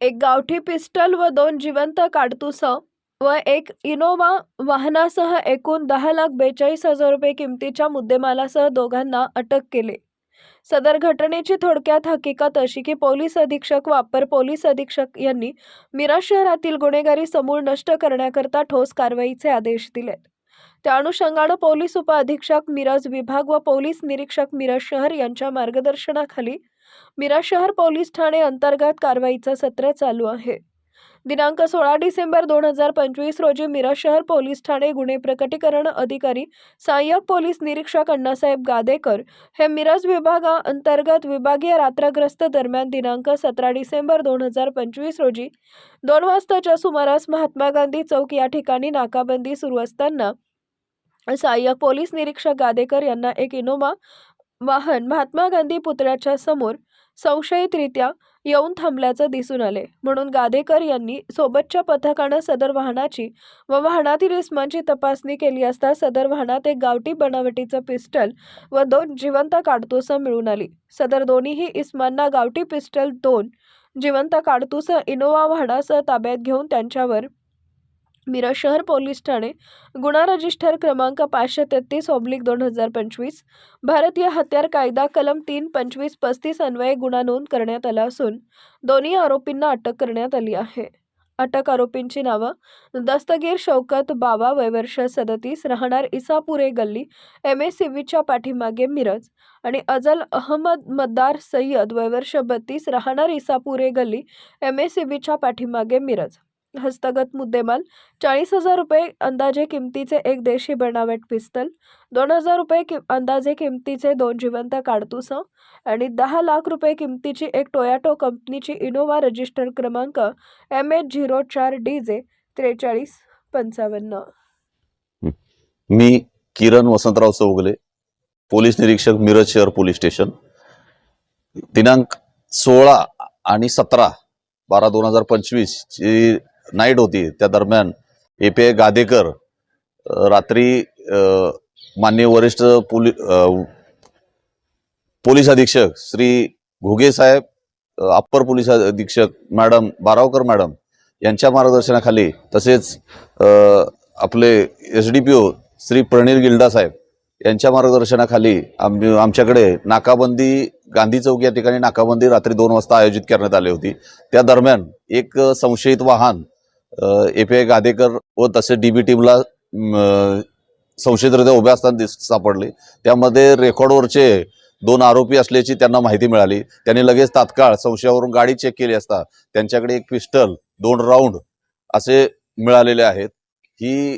एक गावठी पिस्टल व दोन जिवंत काडतुस व एक इनोवा वाहनासह एकूण दहा लाख बेचाळीस हजार रुपये किमतीच्या मुद्देमालासह दोघांना अटक केले. सदर घटनेची थोडक्यात हकीकत अशी की पोलीस अधीक्षक वापर पोलीस अधीक्षक यांनी मिरज शहरातील गुन्हेगारी समूळ नष्ट करण्याकरता ठोस कारवाईचे आदेश दिलेत. त्या अनुषंगानं पोलीस उपअधीक्षक मिरज विभाग व पोलीस निरीक्षक मिरज शहर यांच्या मार्गदर्शनाखाली मिरा शहर पोलीस ठाणे अंतर्गत कारवाईचं सत्र चालू आहे. दिनांक सोळा डिसेंबर दोन हजार पंचवीस रोजी मिरा शहर पोलीस ठाणे गुन्हे प्रकटीकरण अधिकारी सहाय्यक पोलीस निरीक्षक अण्णासाहेब गादेकर हे मिरज विभागाअंतर्गत विभागीय रात्रग्रस्त दरम्यान दिनांक सतरा डिसेंबर दोन हजार पंचवीस रोजी दोन वाजताच्या सुमारास महात्मा गांधी चौक या ठिकाणी नाकाबंदी सुरू असताना सहाय्यक पोलीस निरीक्षक गादेकर यांना एक इनोवा वाहन महात्मा गांधी पुतळ्याच्या समोर संशयितरित्या येऊन थांबल्याचं दिसून आले. म्हणून गादेकर यांनी सोबतच्या पथकानं सदर वाहनाची व वाहनातील इस्मांची तपासणी केली असता सदर वाहनात एक गावठी बनावटीचं पिस्टल व दोन जिवंत काडतुसं मिळून आली. सदर दोन्हीही इस्मांना गावठी पिस्टल दोन जिवंत काडतुसं इनोवा वाहनासह ताब्यात घेऊन त्यांच्यावर मिरज शहर पोलीस ठाणे गुन्हा रजिस्टर क्रमांक पाचशे तेहतीस ऑब्लिक दोन हजार पंचवीस भारतीय हत्यार कायदा कलम तीन पंचवीस पस्तीस अन्वये गुन्हा नोंद करण्यात आला असून दोन्ही आरोपींना अटक करण्यात आली आहे. अटक आरोपींची नावं दस्तगीर शौकत बाबा वयवर्ष सदतीस राहणार इसापुरे गल्ली एम. एस सी व्हीच्या पाठीमागे मिरज आणि अजल अहमद मद्दार सय्यद वयवर्ष बत्तीस राहणार इसापुरे गल्ली एम. एस सी बीच्या पाठीमागे मिरज. हस्तगत मुद्देमाल चाळीस हजार रुपये अंदाजे किमतीचे एक देशी बनावट पिस्तल दोन हजार रुपये कि अंदाजे किमतीचे दोन जिवंत काडतुसं आणि दहा लाख रुपये किमतीची एक टोयाटो कंपनीची इनोवा रजिस्टर क्रमांक एम एच झिरो चार डी जे त्रेचाळीस पंचावन्न. मी किरण वसंतराव चौगले पोलीस निरीक्षक मिरज शहर पोलीस स्टेशन. दिनांक सोळा आणि सतरा बारा दोन हजार पंचवीस ची नाईट होती. त्या दरम्यान ए पी आय गादेकर रात्री माननीय वरिष्ठ पोली पोलीस अधीक्षक श्री घुगे साहेब अप्पर पोलीस अधीक्षक मॅडम बारावकर मॅडम यांच्या मार्गदर्शनाखाली तसेच आपले S D P O Shri Pranil Gilda साहेब यांच्या मार्गदर्शनाखाली आम आमच्याकडे नाकाबंदी गांधी चौक या ठिकाणी नाकाबंदी रात्री दोन वाजता आयोजित करण्यात आली होती. त्या दरम्यान एक संशयित वाहन ए पी आय गादेकर व तसे डीबी टीमला म, संशयितरित्या उभ्या असताना दिस सापडले. त्यामध्ये रेकॉर्डवरचे दोन आरोपी असल्याची त्यांना माहिती मिळाली. त्यांनी लगेच तात्काळ संशयावरून गाडी चेक केली असता त्यांच्याकडे एक पिस्टल दोन राऊंड असे मिळालेले आहेत. ही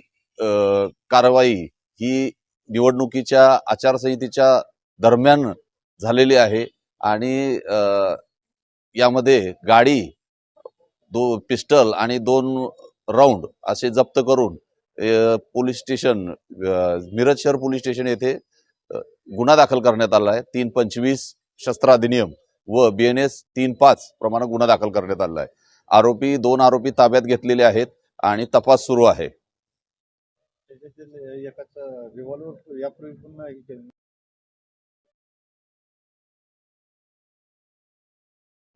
कारवाई ही निवडणुकीच्या आचारसंहितेच्या दरम्यान झालेली आहे आणि यामध्ये गाडी दो पिस्टल आणि दोन राऊंड असे जप्त करून पोलीस स्टेशन मिरज शहर पोलीस स्टेशन येथे गुन्हा दाखल करण्यात आला आहे. तीन पंचवीस शस्त्र अधिनियम व बी एन एस तीन पाच प्रमाणे गुन्हा दाखल करण्यात आला आहे. आरोपी दोन आरोपी ताब्यात घेतलेले आहेत आणि तपास सुरू आहे.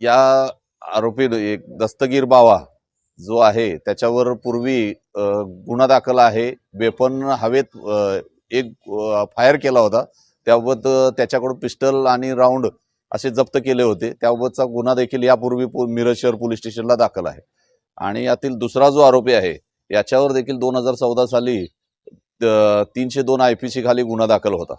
या आरोपी एक दस्तगीर बावा जो आहे त्याच्यावर पूर्वी गुन्हा दाखल आहे. वेपन हवेत एक फायर केला होता. त्याबाबत त्याच्याकडून पिस्टल आणि राऊंड असे जप्त केले होते. त्याबाबतचा गुन्हा देखील यापूर्वी मिरज शहर पोलीस स्टेशनला दाखल आहे. आणि यातील दुसरा जो आरोपी आहे याच्यावर देखील दोन हजार चौदा साली तीनशे दोन आय पी सी खाली गुन्हा दाखल होता.